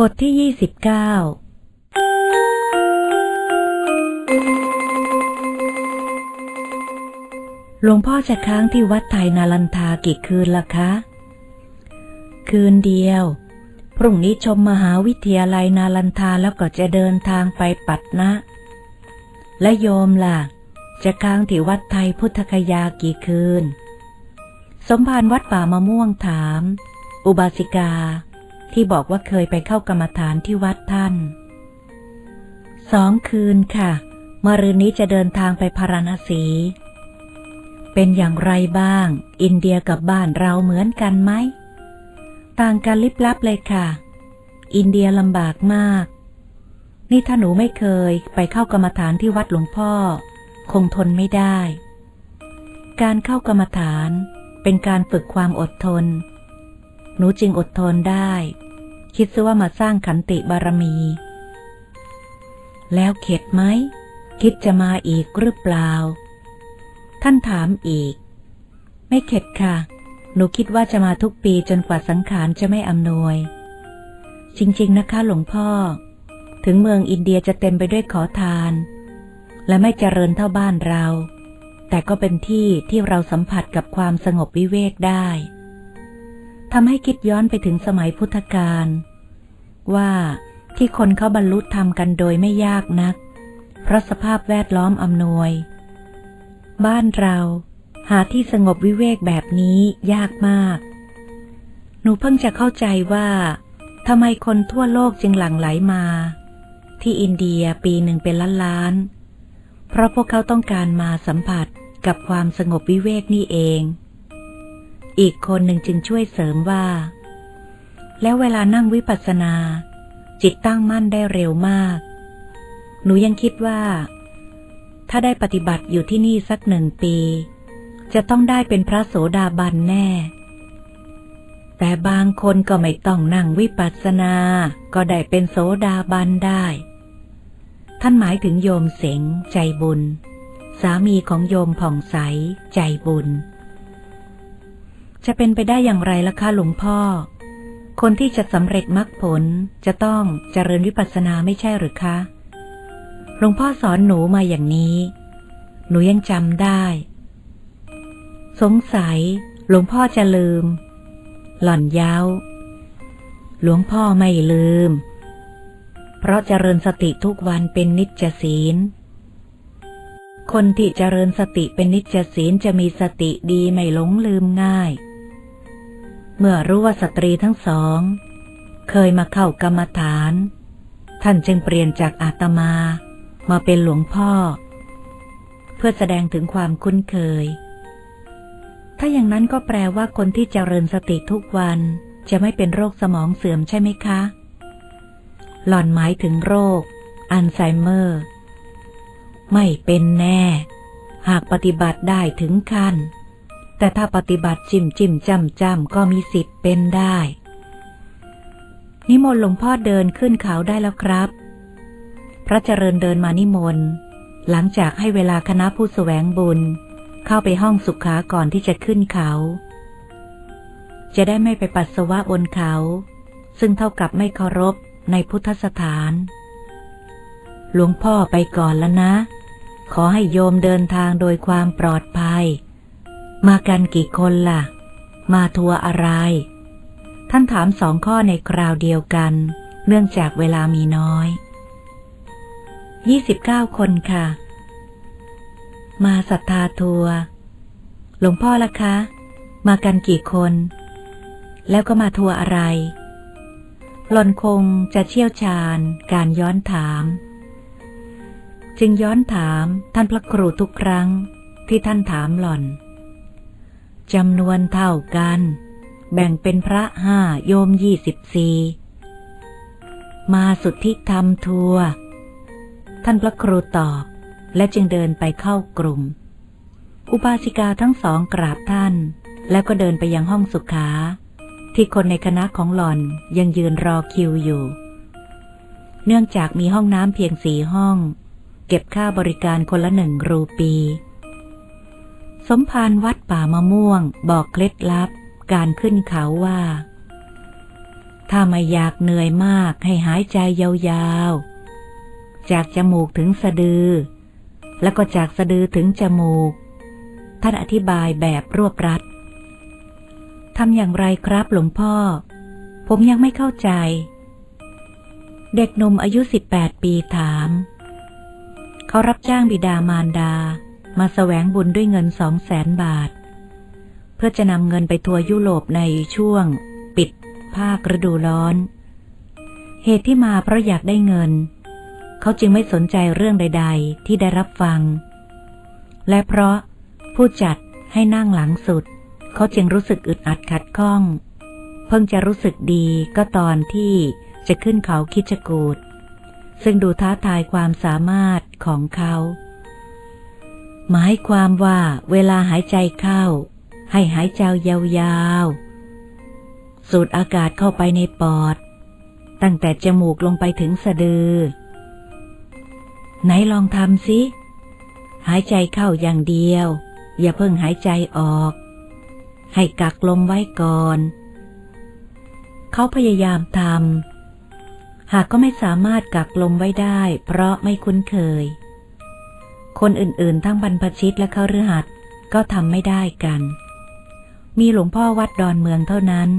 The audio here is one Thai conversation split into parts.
บทที่ยี่สิบเก้าหลวงพ่อจะค้างที่วัดไทยนาลันทากี่คืนล่ะคะ คืนเดียว พรุ่งนี้ชมมหาวิทยาลัยนาลันทาแล้วก็จะเดินทางไปปัตนะ และโยมล่ะ จะค้างที่วัดไทยพุทธคยากี่คืน สมภารวัดป่ามะม่วงถาม อุบาสิกา ที่บอกว่าเคยไปเข้ากรรมฐานที่วัดท่านสองคืนค่ะมรืนนี้จะเดินทางไปพาราณสี เป็นอย่างไรบ้าง อินเดียกับบ้านเราเหมือนกันไหม ต่างกันลิบลับเลยค่ะ อินเดียลำบากมาก นี่ถ้าหนูไม่เคยไปเข้ากรรมฐานที่วัดหลวงพ่อ คงทนไม่ได้ การเข้ากรรมฐานเป็นการฝึกความอดทน หนูจึงอดทนได้ คิดซะว่ามาสร้างขันติบารมี แล้วเข็ดไหม คิดจะมาอีกหรือเปล่า ท่านถามอีก ไม่เข็ดค่ะ หนูคิดว่าจะมาทุกปีจนกว่าสังขารจะไม่อำนวย จริง ๆ นะคะหลวงพ่อ ถึงเมืองอินเดียจะเต็มไปด้วยขอทาน และไม่เจริญเท่าบ้านเรา แต่ก็เป็นที่ที่เราสัมผัสกับความสงบวิเวกได้ ทำให้คิดย้อนไปถึงสมัยพุทธกาลว่าที่คนเขาบรรลุธรรมกันโดยไม่ยากนัก เพราะสภาพแวดล้อมอำนวย บ้านเราหาที่สงบวิเวกแบบนี้ยากมาก หนูเพิ่งจะเข้าใจว่าทำไมคนทั่วโลกจึงหลั่งไหลมา ที่อินเดียปีหนึ่งเป็นล้านล้าน เพราะพวกเขาต้องการมาสัมผัสกับความสงบวิเวกนี่เอง อีกคนหนึ่งจึงช่วยเสริมว่า แล้วเวลานั่งวิปัสสนา จิตตั้งมั่นได้เร็วมาก หนูยังคิดว่า ถ้าได้ปฏิบัติอยู่ที่นี่สักหนึ่งปี จะต้องได้เป็นพระโสดาบันแน่ แต่บางคนก็ไม่ต้องนั่งวิปัสสนา ก็ได้เป็นโสดาบันได้ ท่านหมายถึงโยมเสงใจบุญ สามีของโยมผ่องใสใจบุญ จะเป็นไปได้อย่างไรล่ะคะหลวงพ่อ คนที่จะสำเร็จมรรคผลจะต้องเจริญวิปัสสนาไม่ใช่หรือคะ หลวงพ่อสอนหนูมาอย่างนี้ หนูยังจำได้ สงสัย หลวงพ่อจะลืม หล่อนเย้าหลวงพ่อไม่ลืม เพราะเจริญสติทุกวันเป็นนิจศีลคนที่เจริญสติเป็นนิจศีลจะมีสติดีไม่หลงลืมง่าย เมื่อรู้ว่าสตรีทั้งสอง เคยมาเข้ากรรมฐาน ท่านจึงเปลี่ยนจากอาตมามาเป็นหลวงพ่อ เพื่อแสดงถึงความคุ้นเคย ถ้าอย่างนั้นก็แปลว่าคนที่เจริญสติทุกวันจะไม่เป็นโรคสมองเสื่อมใช่ไหมคะ หล่อนหมายถึงโรค อัลไซเมอร์ ไม่เป็นแน่ หากปฏิบัติได้ถึงขั้น แต่ถ้าปฏิบัติจิมจิมจำจำก็มีสิทธิ์เป็นได้ นิมนต์หลวงพ่อเดินขึ้นเขาได้แล้วครับ พระเจริญเดินมานิมนต์ หลังจากให้เวลาคณะผู้แสวงบุญ เข้าไปห้องสุขาก่อนที่จะขึ้นเขา จะได้ไม่ไปปัสสาวะบนเขา ซึ่งเท่ากับไม่เคารพในพุทธสถาน หลวงพ่อไปก่อนแล้วนะ ขอให้โยมเดินทางโดยความปลอดภัย มากันกี่คนล่ะ มาทัวอะไร ท่านถามสองข้อในคราวเดียวกัน เนื่องจากเวลามีน้อยยี่สิบเก้าคนค่ะ มาศรัทธาทัวหลวงพ่อละคะ มากันกี่คน แล้วก็มาทัวอะไรหลอนคงจะเชี่ยวชาญการย้อนถาม จึงย้อนถามท่านพระครูทุกครั้งที่ท่านถามหล่อน จำนวนเท่ากัน แบ่งเป็นพระห้าโยมยี่สิบสี่มาสุดที่ทำทัวร์ท่านพระครูตอบ และจึงเดินไปเข้ากลุ่ม อุบาสิกาทั้งสองกราบท่าน แล้วก็เดินไปยังห้องสุขา ที่คนในคณะของหล่อนยังยืนรอคิวอยู่ เนื่องจากมีห้องน้ำเพียงสี่ห้อง เก็บค่าบริการคนละหนึ่งรูปี สมภารวัดป่ามะม่วงบอกเคล็ดลับ การขึ้นเขาว่า ถ้าไม่อยากเหนื่อยมากให้หายใจยาวๆ จากจมูกถึงสะดือ แล้วก็จากสะดือถึงจมูก ท่านอธิบายแบบรวบรัดทำอย่างไรครับหลวงพ่อ ผมยังไม่เข้าใจ เด็กหนุ่มอายุ 18 ปีถาม เขารับจ้างบิดามารดา มาแสวงบุญด้วยเงินสองแสนบาท เพื่อจะนำเงินไปทัวร์ยุโรปในช่วง ปิด ภาคฤดูร้อน เหตุที่มาเพราะอยากได้เงิน เขาจึงไม่สนใจเรื่องใด ๆ ที่ได้รับฟัง และเพราะผู้จัดให้นั่งหลังสุด เขาจึงรู้สึกอึดอัดขัดข้อง เพิ่งจะรู้สึกดีก็ตอนที่จะขึ้นเขาคิดจกูดซึ่งดูท้าทายความสามารถของเขา หมายความว่าเวลาหายใจเข้า ให้หายใจยาวๆ สูดอากาศเข้าไปในปอด ตั้งแต่จมูกลงไปถึงสะดือ ไหนลองทำสิหายใจเข้าอย่างเดียว อย่าเพิ่งหายใจออก ให้กักลมไว้ก่อน เขาพยายามทำหากก็ไม่สามารถกักลมไว้ได้ เพราะไม่คุ้นเคย คนอื่นๆ ทั้งบรรพชิตและเข้าฤหัสก็ทำไม่ได้กัน มีหลวงพ่อวัดดอนเมืองเท่านั้น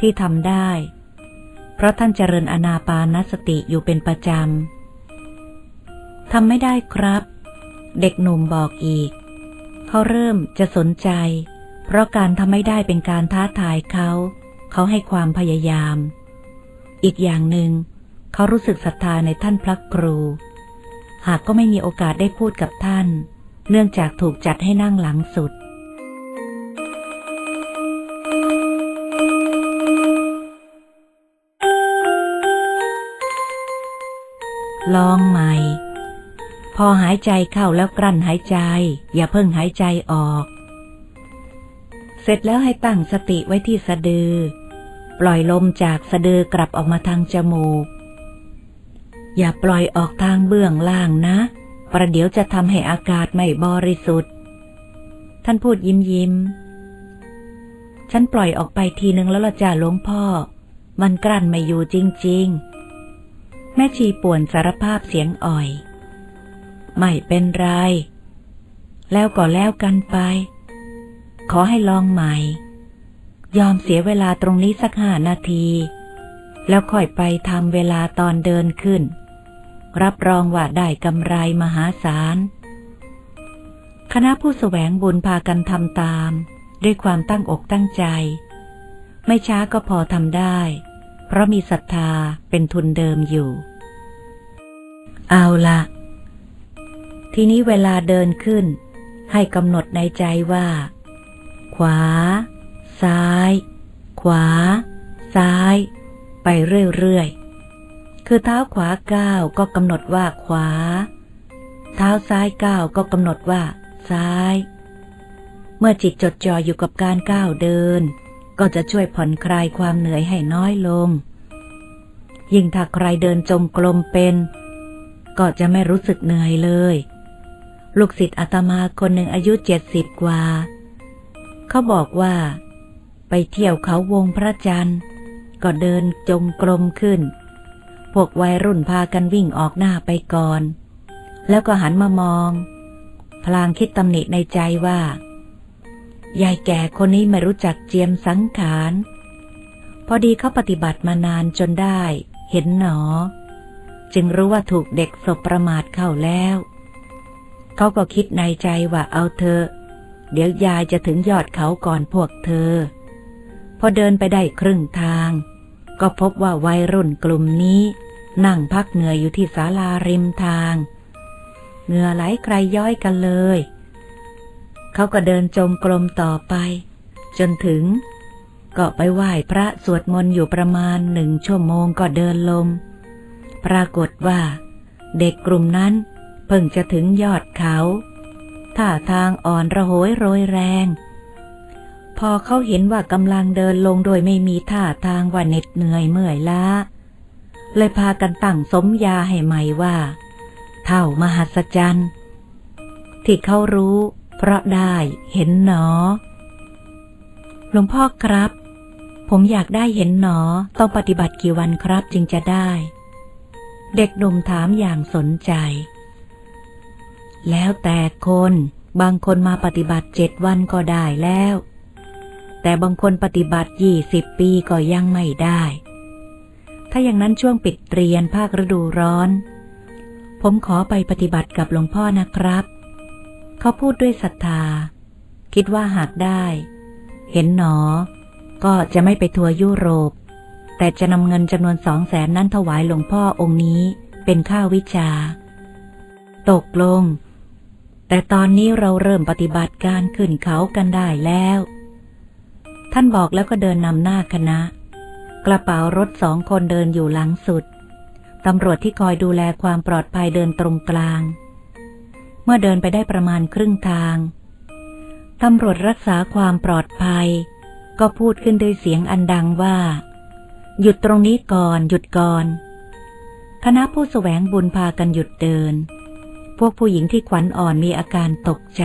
ที่ทำได้ เพราะท่านเจริญอนาปานสติอยู่เป็นประจำทำไม่ได้ครับ เด็กหนุ่มบอกอีก เขาเริ่มจะสนใจ เพราะการทำไม่ได้เป็นการท้าทายเขา เขาให้ความพยายาม อีกอย่างหนึ่งเขารู้สึกศรัทธาในท่านพระครู หากก็ไม่มีโอกาสได้พูดกับท่าน เนื่องจากถูกจัดให้นั่งหลังสุด ลองใหม่ พอหายใจเข้าแล้วกลั้นหายใจ อย่าเพิ่งหายใจออก เสร็จแล้วให้ตั้งสติไว้ที่สะดือ ปล่อยลมจากสะดือกลับออกมาทางจมูก อย่าปล่อยออกทางเบื้องล่างนะ ประเดี๋ยวจะทำให้อากาศไม่บริสุทธิ์ ท่านพูดยิ้มยิ้ม ฉันปล่อยออกไปทีนึงแล้วละจ้าหลวงพ่อ มันกลั้นไม่อยู่จริง ๆ แม่ชีป่วนสารภาพเสียงอ่อย ไม่เป็นไร แล้วก็แล้วกันไป ขอให้ลองใหม่ ยอมเสียเวลาตรงนี้สักห้านาทีแล้วค่อยไปทำเวลาตอนเดินขึ้น รับรองว่าได้กำไรมหาศาล คณะผู้แสวงบุญพากันทำตาม ด้วยความตั้งอกตั้งใจ ไม่ช้าก็พอทำได้ เพราะมีศรัทธาเป็นทุนเดิมอยู่ เอาละทีนี้เวลาเดินขึ้น ให้กำหนดในใจว่า ขวา ซ้าย ขวา ซ้าย ไปเรื่อยๆ คือเท้าขวาก้าวก็กำหนดว่าขวา เท้าซ้ายก้าวก็กำหนดว่า ซ้าย เมื่อจิตจดจ่ออยู่กับการก้าวเดิน ก็จะช่วยผ่อนคลายความเหนื่อยให้น้อยลง ยิ่งถ้าใครเดินจงกรมเป็น ก็จะไม่รู้สึกเหนื่อยเลย ลูกศิษย์อาตมาคนหนึ่งอายุเจ็ดสิบกว่า เขาบอกว่า ไปเที่ยวเขาวงพระจันทร์ ก็เดินจงกรมขึ้น พวกวัยรุ่นพากันวิ่งออกหน้าไปก่อน แล้วก็หันมามอง พลางคิดตำหนิในใจว่า ยายแก่คนนี้ไม่รู้จักเจียมสังขาร พอดีเขาปฏิบัติมานานจนได้ เห็นหนอ จึงรู้ว่าถูกเด็กสบประมาทเข้าแล้ว เขาก็คิดในใจว่าเอาเธอ เดี๋ยวยายจะถึงยอดเขาก่อนพวกเธอ พอเดินไปได้ครึ่งทางก็พบว่าวัยรุ่นกลุ่มนี้ นั่งพักเหนื่อยอยู่ที่ศาลาริมทาง เหงื่อไหลใครย้อยกันเลย เขาก็เดินจงกรมต่อไป จนถึงก็ไปไหว้พระสวดมนต์อยู่ประมาณหนึ่งชั่วโมงก็เดินลงปรากฏว่า เด็กกลุ่มนั้นเพิ่งจะถึงยอดเขาท่าทางอ่อนระโหยโรยแรง พอเขาเห็นว่ากำลังเดินลงโดยไม่มีท่าทางว่าเหน็ดเหนื่อยเมื่อยล้า เลยพากันตั้งสมยาให้ใหม่ว่า เท่ามหัศจรรย์ ที่เขารู้ เพราะได้เห็นหนอ หลวงพ่อครับ ผมอยากได้เห็นหนอต้องปฏิบัติกี่วันครับจึงจะได้ เด็กหนุ่มถามอย่างสนใจ แล้วแต่คนบางคนมาปฏิบัติเจ็ดวันก็ได้แล้ว แต่บางคนปฏิบัติยี่สิบปีก็ยังไม่ได้ ถ้าอย่างนั้นช่วงปิดเรียนภาคฤดูร้อน ผมขอไปปฏิบัติกับหลวงพ่อนะครับ เขาพูดด้วยศรัทธา คิดว่าหากได้ เห็นหนอ ก็จะไม่ไปทัวร์ยุโรป แต่จะนำเงินจำนวนสองแสนนั้นถวายหลวงพ่อองค์นี้เป็นค่าวิชา ตกลง แต่ตอนนี้เราเริ่มปฏิบัติการขึ้นเขากันได้แล้ว ท่านบอกแล้วก็เดินนำหน้าคณะ กระเป๋ารถสองคนเดินอยู่หลังสุด ตำรวจที่คอยดูแลความปลอดภัยเดินตรงกลาง เมื่อเดินไปได้ประมาณครึ่งทาง ตำรวจรักษาความปลอดภัย ก็พูดขึ้นด้วยเสียงอันดังว่า หยุดตรงนี้ก่อน หยุดก่อน คณะผู้แสวงบุญพากันหยุดเดิน พวกผู้หญิงที่ขวัญอ่อนมีอาการตกใจ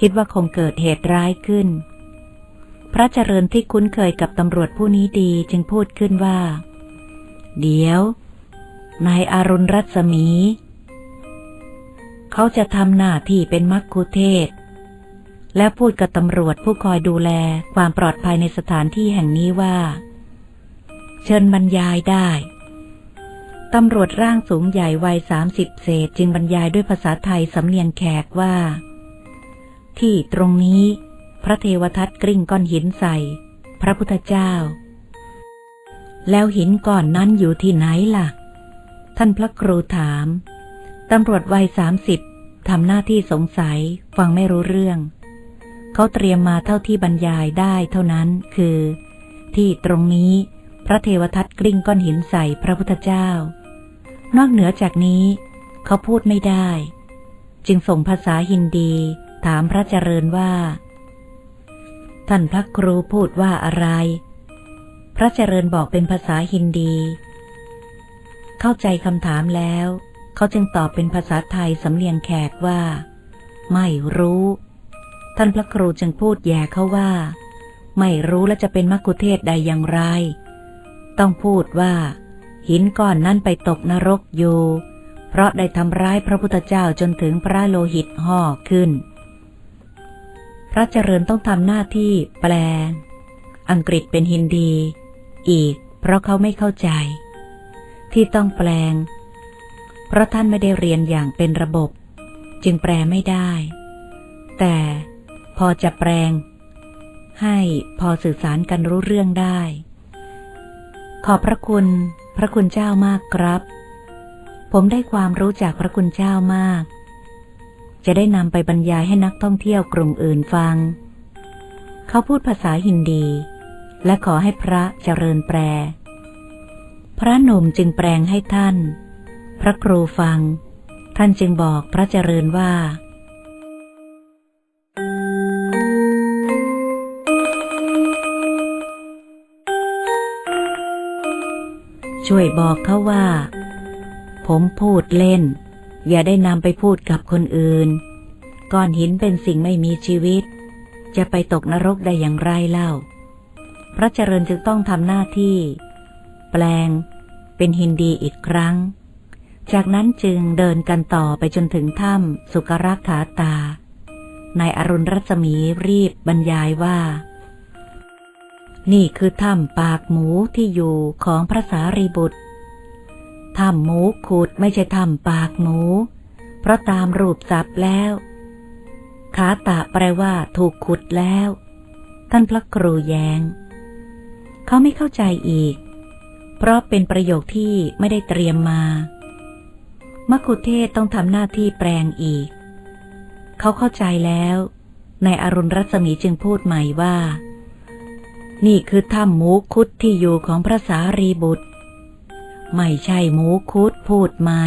คิดว่าคงเกิดเหตุร้ายขึ้น พระเจริญที่คุ้นเคยกับตำรวจผู้นี้ดีจึงพูดขึ้นว่า เดี๋ยวนายอารุณรัศมี เขาจะทำหน้าที่เป็นมักคุเทศ และพูดกับตำรวจผู้คอยดูแลความปลอดภัยในสถานที่แห่งนี้ว่า เชิญบรรยายได้ตำรวจร่างสูงใหญ่วัยสามสิบเศษจึงบรรยายด้วยภาษาไทยสำเนียงแขกว่า ที่ตรงนี้ พระเทวทัตกริ่งก้อนหินใส่ พระพุทธเจ้า แล้วหินก้อนนั้นอยู่ที่ไหนล่ะ ท่านพระครูถาม ตำรวจวัยสามสิบทำหน้าที่สงสัยฟังไม่รู้เรื่อง เขาเตรียมมาเท่าที่บรรยายได้เท่านั้นคือ ที่ตรงนี้พระเทวทัตกริ่งก้อนหินใส่พระพุทธเจ้า นอกเหนือจากนี้ เขาพูดไม่ได้ จึงส่งภาษาฮินดี ถามพระเจริญว่า ท่านพระครูพูดว่าอะไร พระเจริญบอกเป็นภาษาฮินดี เข้าใจคำถามแล้ว เขาจึงตอบเป็นภาษาไทยสำเนียงแขกว่า ไม่รู้ ท่านพระครูจึงพูดแย่เขาว่า ไม่รู้และจะเป็นมักคุเทศใดอย่างไร ต้องพูดว่า หินก้อนนั้นไปตกนรกอยู่ เพราะได้ทำร้ายพระพุทธเจ้าจนถึงพระโลหิตห่อขึ้น พระเจริญต้องทำหน้าที่แปล อังกฤษเป็นฮินดี อีก เพราะเขาไม่เข้าใจ ที่ต้องแปลง เพราะท่านไม่ได้เรียนอย่างเป็นระบบ จึงแปลไม่ได้ แต่พอจะแปลง ให้พอสื่อสารกันรู้เรื่องได้ ขอบพระคุณ พระคุณเจ้ามากครับ ผมได้ความรู้จากพระคุณเจ้ามาก จะได้นำไปบรรยายให้นักท่องเที่ยวกลุ่มอื่นฟัง เขาพูดภาษาฮินดี และขอให้พระเจริญแปล พระหนุ่มจึงแปลงให้ท่าน พระครูฟัง ท่านจึงบอกพระเจริญว่าช่วยบอกเขาว่า ผมพูดเล่น อย่าได้นำไปพูดกับคนอื่น ก้อนหินเป็นสิ่งไม่มีชีวิต จะไปตกนรกได้อย่างไรเล่า พระเจริญจึงต้องทำหน้าที่ แปลง เป็นฮินดีอีกครั้ง จากนั้นจึงเดินกันต่อไปจนถึงถ้ำสุกรักขาตานายอรุณรัศมีรีบบรรยายว่า นี่คือถ้ำปากหมูที่อยู่ของพระสารีบุตร ถ้ำหมูขุดไม่ใช่ถ้ำปากหมู เพราะตามรูปศัพท์แล้ว ขาตะแปลว่าถูกขุดแล้ว ท่านพระครูแยงเขาไม่เข้าใจอีก เพราะเป็นประโยคที่ไม่ได้เตรียมมามคุเทศต้องทำหน้าที่แปลงอีก เขาเข้าใจแล้วนายอรุณรัศมีจึงพูดใหม่ว่า นี่คือถ้ำหมูคุดที่อยู่ของพระสารีบุตร ไม่ใช่หมูคุดพูดใหม่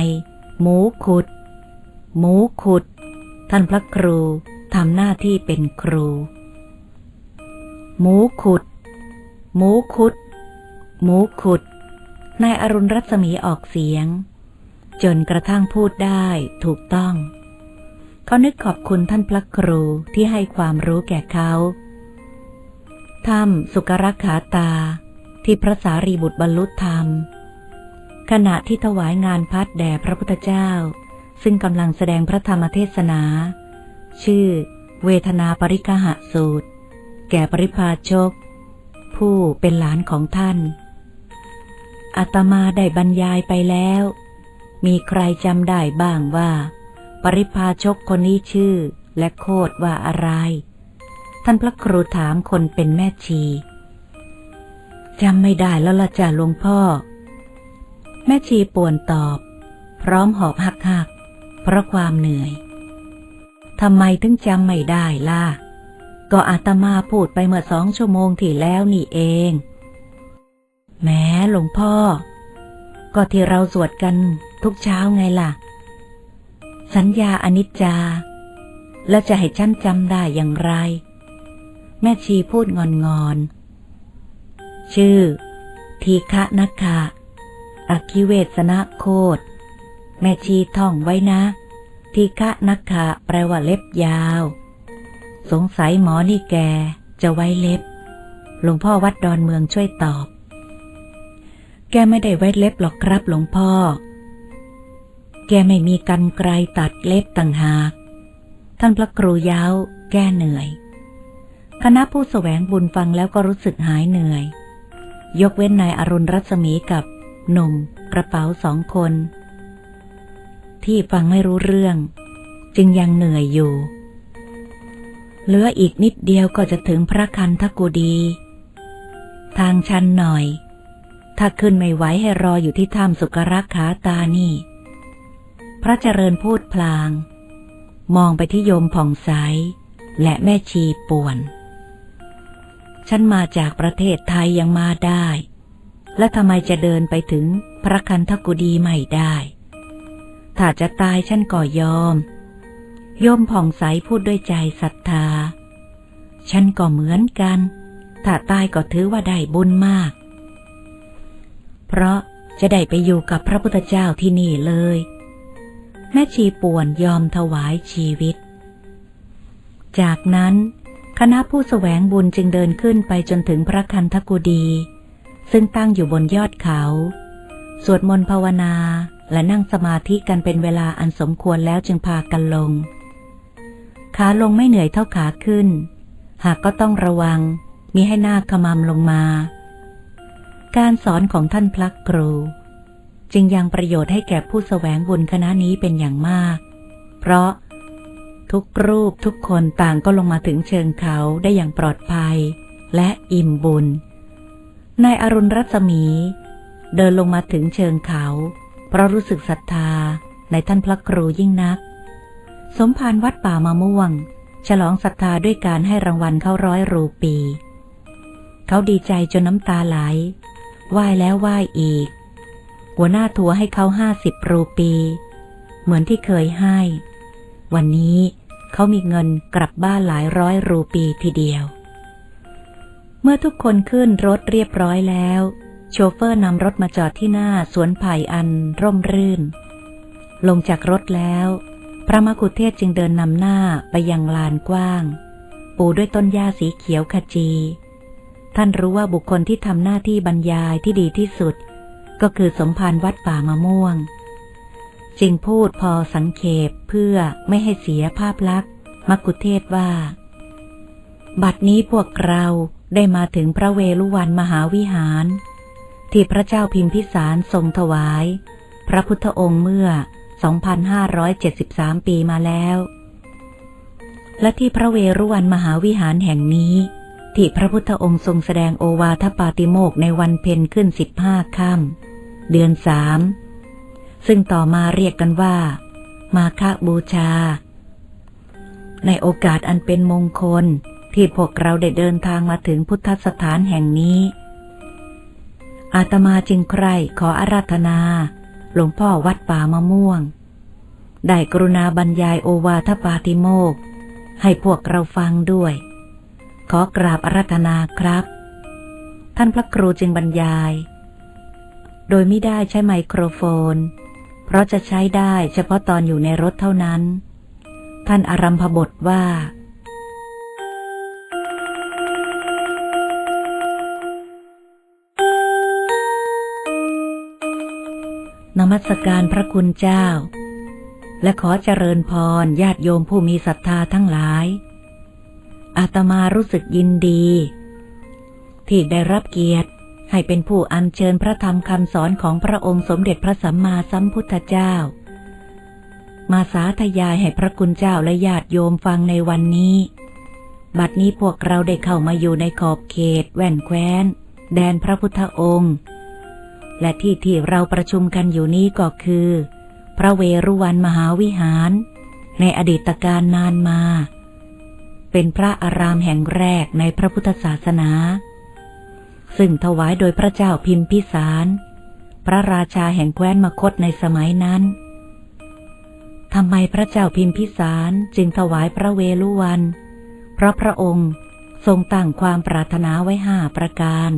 หมูขุด หมูขุด ท่านพระครูทำหน้าที่เป็นครู หมูขุด หมูคุด หมูขุด นายอรุณรัศมีออกเสียง จนกระทั่งพูดได้ถูกต้อง เขานึกขอบคุณท่านพระครูที่ให้ความรู้แก่เขาถ้ำสุกรขาตาที่พระสารีบุตรบรรลุธรรม ขณะที่ถวายงานพัดแด่พระพุทธเจ้า ซึ่งกำลังแสดงพระธรรมเทศนา ชื่อ เวทนาปริกหะสูตร แก่ปริพาชก ผู้เป็นหลานของท่านอาตมาได้บรรยายไปแล้ว มีใครจำได้บ้างว่า ปริพาชกคนนี้ชื่อและโคดว่าอะไร ท่านพระครูถามคนเป็นแม่ชีจำไม่ได้แล้วละจ้ะหลวงพ่อ แม่ชีป่วนตอบ พร้อมหอบหักหักเพราะความเหนื่อยทำไมถึงจำไม่ได้ล่ะ ก็อาตมาพูดไปเมื่อสองชั่วโมงที่แล้วนี่เอง แม้หลวงพ่อ ก็ที่เราสวดกันทุกเช้าไงล่ะ สัญญาอนิจจา แล้วจะให้ฉันจำได้อย่างไร แม่ชีพูดงอนงอน ชื่อ ทีฆะนักขะ อคิเวสนะโคดแม่ชีท่องไว้นะ ทีฆะนักขะแปลว่าเล็บยาว สงสัยหมอนี่แก จะไว้เล็บ หลวงพ่อวัดดอนเมืองช่วยตอบ แกไม่ได้ไว้เล็บหรอกครับหลวงพ่อ แกไม่มีกันไกรตัดเล็บต่างหาก ท่านพระครูย้าวแก้เหนื่อย คณะผู้แสวงบุญฟังแล้วก็รู้สึกหายเหนื่อย ยกเว้นนายอรุณรัศมีกับ หนุ่ม กระเป๋าสองคน ที่ฟังไม่รู้เรื่อง จึงยังเหนื่อยอยู่ เหลืออีกนิดเดียวก็จะถึงพระคันทกุดี ทางชันหน่อย ถ้าขึ้นไม่ไหวให้รออยู่ที่ถ้ำสุกรักขาตานี่ พระเจริญพูดพลาง มองไปที่โยมผ่องใส และแม่ชีป่วน ฉันมาจากประเทศไทยยังมาได้ แล้วทำไมจะเดินไปถึงพระคันทกุดีไม่ได้ ถ้าจะตายฉันก็ยอมโยมผ่องใสพูดด้วยใจศรัทธา ฉันก็เหมือนกัน ถ้าตายก็ถือว่าได้บุญมาก เพราะจะได้ไปอยู่กับพระพุทธเจ้าที่นี่เลย แม่ชีป่วนยอมถวายชีวิต จากนั้นคณะผู้แสวงบุญจึงเดินขึ้นไปจนถึงพระคันธกุดี ซึ่งตั้งอยู่บนยอดเขา สวดมนต์ภาวนาและนั่งสมาธิกันเป็นเวลาอันสมควรแล้วจึงพากันลง ขาลงไม่เหนื่อยเท่าขาขึ้น หากก็ต้องระวังมีให้หน้าขมำลงมา การสอนของท่านพระครู จึงยังประโยชน์ให้แก่ผู้แสวงบุญคณะนี้เป็นอย่างมาก เพราะทุกรูปทุกคนต่างก็ลงมาถึงเชิงเขาได้อย่างปลอดภัย และอิ่มบุญ นายอรุณรัศมี เดินลงมาถึงเชิงเขา เพราะรู้สึกศรัทธาในท่านพระครูยิ่งนัก สมภารวัดป่ามะม่วง ฉลองศรัทธาด้วยการให้รางวัลเข้าร้อยรูปี เขาดีใจจนน้ำตาไหลไหว้แล้วไหว้อีก หัวหน้าทัวให้เขาห้าสิบรูปี เหมือนที่เคยให้ วันนี้เขามีเงินกลับบ้านหลายร้อยรูปีทีเดียว เมื่อทุกคนขึ้นรถเรียบร้อยแล้ว โชเฟอร์นำรถมาจอดที่หน้าสวนไผ่อันร่มรื่น ลงจากรถแล้ว พระมกุเทศจึงเดินนำหน้าไปยังลานกว้าง ปูด้วยต้นหญ้าสีเขียวขจี ท่านรู้ว่าบุคคลที่ทำหน้าที่บรรยายที่ดีที่สุด ก็คือสมภารวัดป่ามะม่วง จึงพูดพอสังเขปเพื่อไม่ให้เสียภาพลักษณ์มกุเทศว่า บัดนี้พวกเรา ได้มาถึงพระเวลุวันมหาวิหาร ที่พระเจ้าพิมพิสารทรงถวาย พระพุทธองค์เมื่อ 2,573 ปีมาแล้ว และที่พระเวรุวันมหาวิหารแห่งนี้ ที่พระพุทธองค์ทรงแสดงโอวาทปาติโมกในวันเพ็ญขึ้นสิบห้าค่ำเดือนสามซึ่งต่อมาเรียกกันว่า มาฆบูชา ในโอกาสอันเป็นมงคล ที่พวกเราได้เดินทางมาถึงพุทธสถานแห่งนี้ อาตมาจึงใครขออาราธนา หลวงพ่อวัดป่ามะม่วง ได้กรุณาบรรยายโอวาทปาติโมก ให้พวกเราฟังด้วย ขอกราบอาราธนาครับ ท่านพระครูจึงบรรยาย โดยไม่ได้ใช้ไมโครโฟน เพราะจะใช้ได้เฉพาะตอนอยู่ในรถเท่านั้น ท่านอารัมพบทว่า นมัสการพระคุณเจ้า และขอเจริญพรญาติโยมผู้มีศรัทธาทั้งหลาย อาตมารู้สึกยินดี ที่ได้รับเกียรติให้เป็นผู้อัญเชิญพระธรรมคำสอนของพระองค์สมเด็จพระสัมมาสัมพุทธเจ้า มาสาธยายให้พระคุณเจ้าและญาติโยมฟังในวันนี้ บัดนี้พวกเราได้เข้ามาอยู่ในขอบเขต แว่นแคว้น แดนพระพุทธองค์ และที่ที่เราประชุมกันอยู่นี้ก็คือ พระเวรุวันมหาวิหาร ในอดีตการนานมา เป็นพระอารามแห่งแรกในพระพุทธศาสนา ซึ่งถวายโดยพระเจ้าพิมพิสาร พระราชาแห่งแคว้นมคตในสมัยนั้นทำไมพระเจ้าพิมพิสารจึงถวายพระเวรุวัน เพราะพระองค์ทรงตั้งความปรารถนาไว้ห้าประการ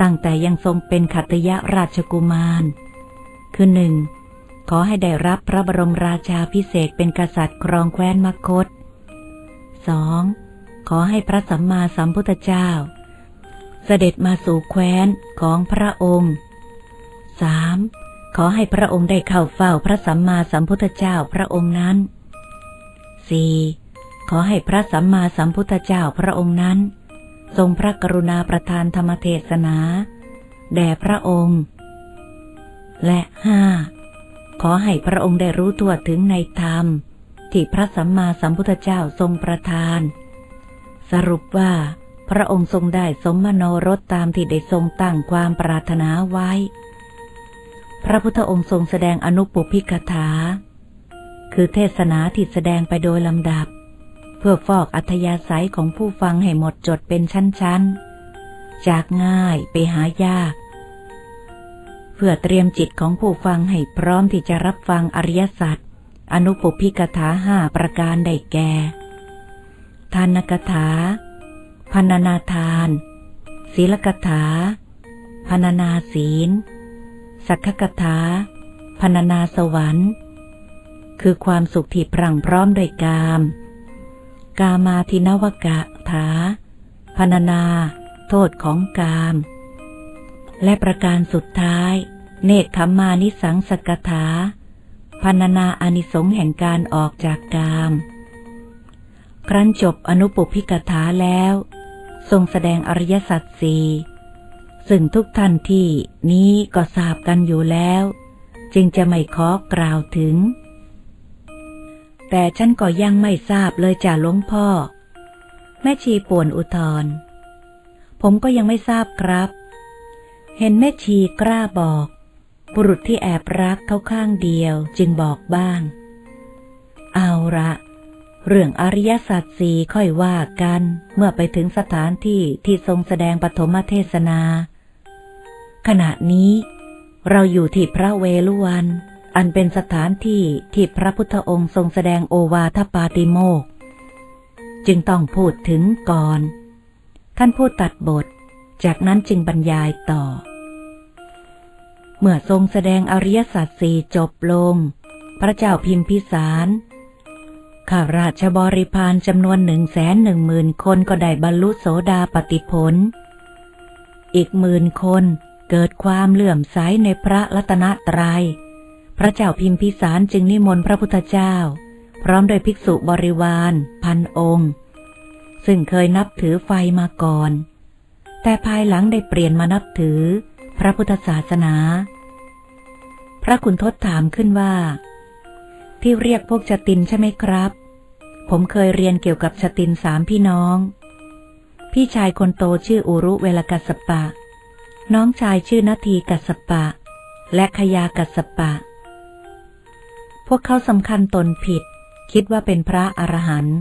ตั้งแต่ยังทรงเป็นขัตยราชกุมาร คือหนึ่งขอให้ได้รับพระบรมราชาพิเศษเป็นกษัตริย์ครองแคว้นมคตสองขอให้พระสัมมาสัมพุทธเจ้า เสด็จมาสู่แคว้นของพระองค์สามขอให้พระองค์ได้เข้าเฝ้าพระสัมมาสัมพุทธเจ้าพระองค์นั้น 4. ขอให้พระสัมมาสัมพุทธเจ้าพระองค์นั้น ทรงพระกรุณาประทานธรรมเทศนา แด่พระองค์ และห้าขอให้พระองค์ได้รู้ทั่วถึงในธรรม ที่พระสัมมาสัมพุทธเจ้าทรงประทาน สรุปว่า พระองค์ทรงได้สมมโนรสตามที่ได้ทรงตั้งความปรารถนาไว้ พระพุทธองค์ทรงแสดงอนุปุพิกถา คือเทศนาที่แสดงไปโดยลำดับ พื่อฟอกอัธยาศัยของผู้ฟังให้หมดจดเป็นชั้นๆ จากง่ายไปหายาก เพื่อเตรียมจิตของผู้ฟังให้พร้อมที่จะรับฟังอริยสัจอนุปุพิกถาห้าประการได้แก่ ทานกถาพันนาทาน ศีลกถาพันนาศีล สักขกถาพรรณนาสวรรค์ คือความสุขที่พรั่งพร้อมด้วยกาม กามาทินวกะถาพรรณนา โทษของกาม และประการสุดท้าย เนคขมานิสังสกถาพรรณนาอนิสงส์แห่งการออกจากกาม ครั้นจบอนุปุพิกถาแล้ว ทรงแสดงอริยสัจสี่ซึ่งทุกท่านที่นี้ก็ทราบกันอยู่แล้ว จึงจะไม่ขอกล่าวถึง แต่ฉันก็ยังไม่ทราบเลยจ่าหลวงพ่อ แม่ชีป่วนอุทธรผมก็ยังไม่ทราบครับ เห็นแม่ชีกล้าบอก บุรุษที่แอบรักเขาข้างเดียวจึงบอกบ้าง เอาละเรื่องอริยสัจสี่ค่อยว่ากันเมื่อไปถึงสถานที่ที่ทรงแสดงปฐมเทศนา ขณะนี้เราอยู่ที่พระเวลุวัน อันเป็นสถานที่ที่พระพุทธองค์ทรงแสดงโอวาทปาติโมก จึงต้องพูดถึงก่อน ท่านพูดตัดบท จากนั้นจึงบรรยายต่อ เมื่อทรงแสดงอริยสัจสี่จบลง พระเจ้าพิมพิสารข้าราชบริพารจำนวนหนึ่งแสนหนึ่งหมื่นคนก็ได้บรรลุโสดาปติผล อีกหมื่นคนเกิดความเลื่อมใสในพระรัตนตรยัย พระเจ้าพิมพิสารจึงนิมนต์พระพุทธเจ้า พร้อมโดยภิกษุบริวาร พันองค์ ซึ่งเคยนับถือไฟมาก่อน แต่ภายหลังได้เปลี่ยนมานับถือ พระพุทธศาสนา พระคุณทศถามขึ้นว่า ที่เรียกพวกชตินใช่ไหมครับ ผมเคยเรียนเกี่ยวกับชตินสามพี่น้อง พี่ชายคนโตชื่ออุรุเวลกัสปะ น้องชายชื่อนาทีกัสปะ และขยากัสปะ พวกเขาสำคัญตนผิด คิดว่าเป็นพระอรหันต์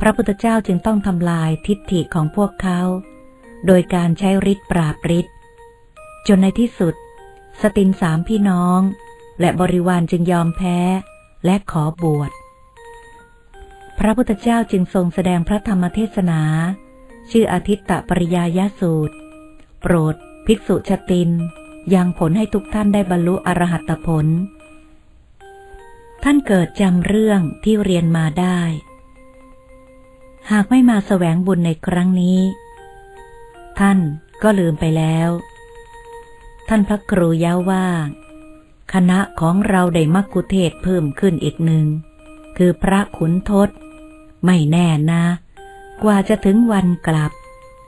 พระพุทธเจ้าจึงต้องทำลายทิฏฐิของพวกเขา โดยการใช้ฤทธิ์ปราบฤทธิ์จนในที่สุด สตินสามพี่น้อง และบริวารจึงยอมแพ้และขอบวช พระพุทธเจ้าจึงทรงแสดงพระธรรมเทศนา ชื่ออาทิตตปริยายสูตร โปรด ภิกษุชติน ยังผลให้ทุกท่านได้บรรลุอรหัตผล ท่านเกิดจำเรื่องที่เรียนมาได้ หากไม่มาแสวงบุญในครั้งนี้ ท่านก็ลืมไปแล้ว ท่านพระครูย้าว่า คณะของเราได้มักคุเทศเพิ่มขึ้นอีกหนึ่ง คือพระขุนทศ ไม่แน่นะ กว่าจะถึงวันกลับ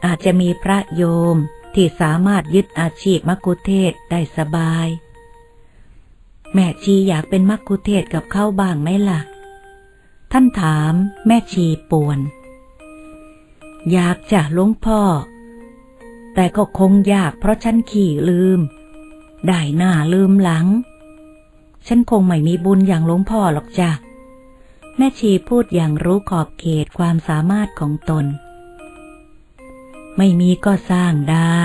อาจจะมีพระโยมที่สามารถยึดอาชีพมักคุเทศได้สบาย แม่ชีอยากเป็นมักคุเทศกับเขาบ้างไหมล่ะ ท่านถามแม่ชีป่วน อยากจะหลวงพ่อ แต่ก็คงยากเพราะฉันขี่ลืม ได้หน้าลืมหลัง ฉันคงไม่มีบุญอย่างหลวงพ่อหรอกจ้ะ แม่ชีพูดอย่างรู้ขอบเขตความสามารถของตน ไม่มีก็สร้างได้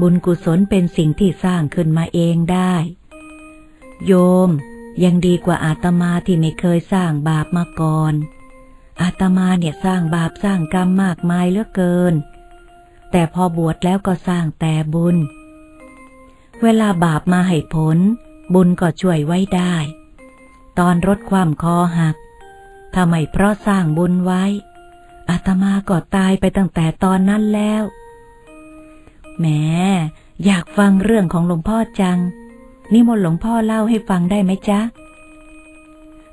บุญกุศลเป็นสิ่งที่สร้างขึ้นมาเองได้ โยม ยังดีกว่าอาตมาที่ไม่เคยสร้างบาปมาก่อน อาตมาเนี่ยสร้างบาปสร้างกรรมมากมายเหลือเกิน แต่พอบวชแล้วก็สร้างแต่บุญ เวลาบาปมาให้ผล บุญก็ช่วยไว้ได้ ตอนรถความคอหักถ้าไม่เพราะสร้างบุญไว้ อาตมาก็ตายไปตั้งแต่ตอนนั้นแล้วแหมอยากฟังเรื่องของหลวงพ่อจัง นิมนต์หลวงพ่อเล่าให้ฟังได้ไหมจ๊ะ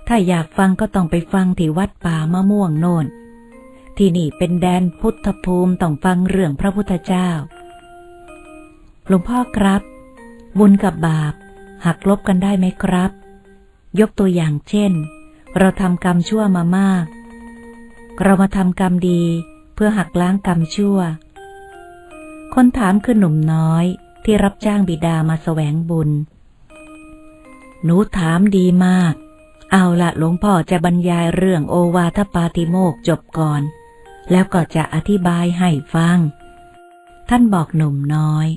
ถ้าอยากฟังก็ต้องไปฟังที่วัดป่ามะม่วงโน่น ที่นี่เป็นแดนพุทธภูมิต้องฟังเรื่องพระพุทธเจ้า หลวงพ่อครับ บุญกับบาป หักลบกันได้ไหมครับ ยกตัวอย่างเช่น เราทำกรรมชั่วมามาก เรามาทำกรรมดีเพื่อหักล้างกรรมชั่ว คนถามคือหนุ่มน้อยที่รับจ้างบิดามาแสวงบุญ หนูถามดีมาก เอาละหลวงพ่อจะบรรยายเรื่องโอวาทปาติโมกจบก่อน แล้วก็จะอธิบายให้ฟัง ท่านบอกหนุ่มน้อย